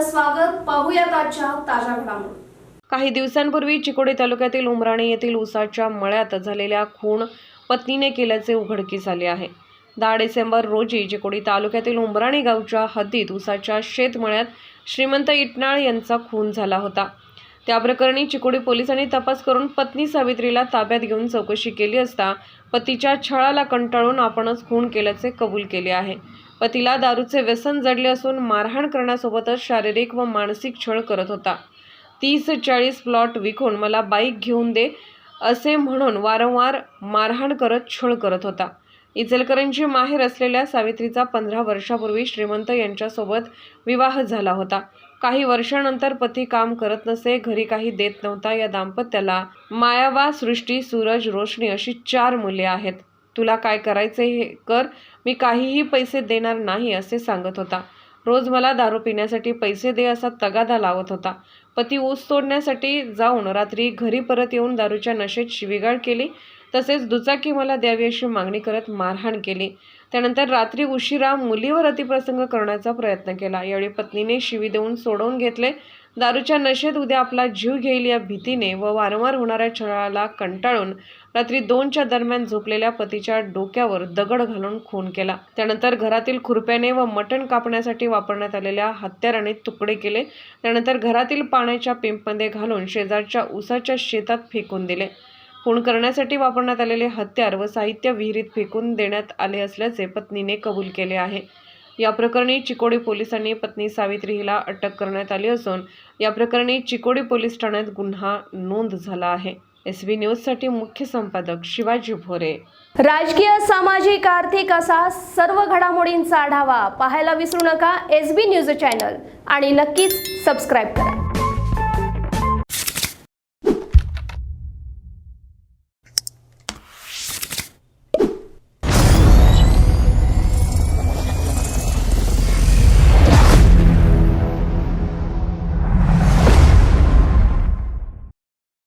स्वागत. पाहूयात आजच्या ताज्या घडामोडी. काही दिवसांपूर्वी चिकोडी तालुक्यातील उमराणे येथील उसाच्या मळ्यात झालेल्या खून पत्नीने केल्याचे उघडकीस आले आहे. दहा डिसेंबर रोजी चिकोडी तालुक्यातील उमराणे गावच्या हद्दीत उसाच्या शेतमळ्यात श्रीमंत इटनाळ यांचा खून झाला होता. त्याप्रकरणी चिकोडी पोलिसांनी तपास करून पत्नी सावित्रीला ताब्यात घेऊन चौकशी केली असता पतीच्या छळाला कंटाळून आपणच खून केल्याचे कबूल केले आहे. पतीला दारूचे व्यसन जडले असून मारहाण करण्यासोबतच शारीरिक व मानसिक छळ करत होता. तीस चाळीस प्लॉट विकून मला बाईक घेऊन दे असे म्हणून वारंवार मारहाण करत छळ करत होता. इचलकरंजी माहेर असलेल्या सावित्रीचा पंधरा वर्षापूर्वी श्रीमंत यांच्यासोबत विवाह झाला होता. काही वर्षानंतर पती काम करत नसे घरी काही देत नव्हता. या दाम्पत्याला मायावा सृष्टी सूरज रोशनी अशी चार मुले आहेत. तुला काय करायचे हे कर. मी काहीही पैसे देणार नाही असे सांगत होता. रोज मला दारू पिण्यासाठी पैसे दे असा तगादा लावत होता. पती ऊस तोडण्यासाठी जाऊन रात्री घरी परत येऊन दारूच्या नशेत शिवीगाळ केली. तसेच दुचाकी मला द्यावी अशी मागणी करत मारहाण केली. त्यानंतर रात्री उशिरा मुलीवर अतिप्रसंग करण्याचा प्रयत्न केला. यावेळी पत्नीने शिवी देऊन सोडवून घेतले. दारूच्या नशेत उद्या आपला जीव घेईल या भीतीने व वारंवार होणाऱ्या छळाला कंटाळून रात्री दोनच्या दरम्यान झोपलेल्या पतीच्या डोक्यावर दगड घालून खून केला. त्यानंतर घरातील खुरप्याने व मटण कापण्यासाठी वापरण्यात आलेल्या हत्याराने तुकडे केले. त्यानंतर घरातील पाण्याच्या पिंपमध्ये घालून शेजारच्या उसाच्या शेतात फेकून दिले. खून करण्यासाठी वापरण्यात आलेले हत्यार व साहित्य विहिरीत फेकून देण्यात आले असल्याचे पत्नीने कबूल केले आहे. या प्रकरणी चिकोडी पोलिसांनी पत्नी सावित्री हिला अटक करण्यात आली असून या प्रकरणी चिकोडी पोलीस ठाण्यात गुन्हा नोंद झाला आहे. एस बी न्यूजसाठी मुख्य संपादक शिवाजी भोरे. राजकीय सामाजिक आर्थिक असा सर्व घडामोडींचा आढावा पाहायला विसरू नका. एस बी न्यूज चॅनल आणि नक्कीच सबस्क्राईब करा.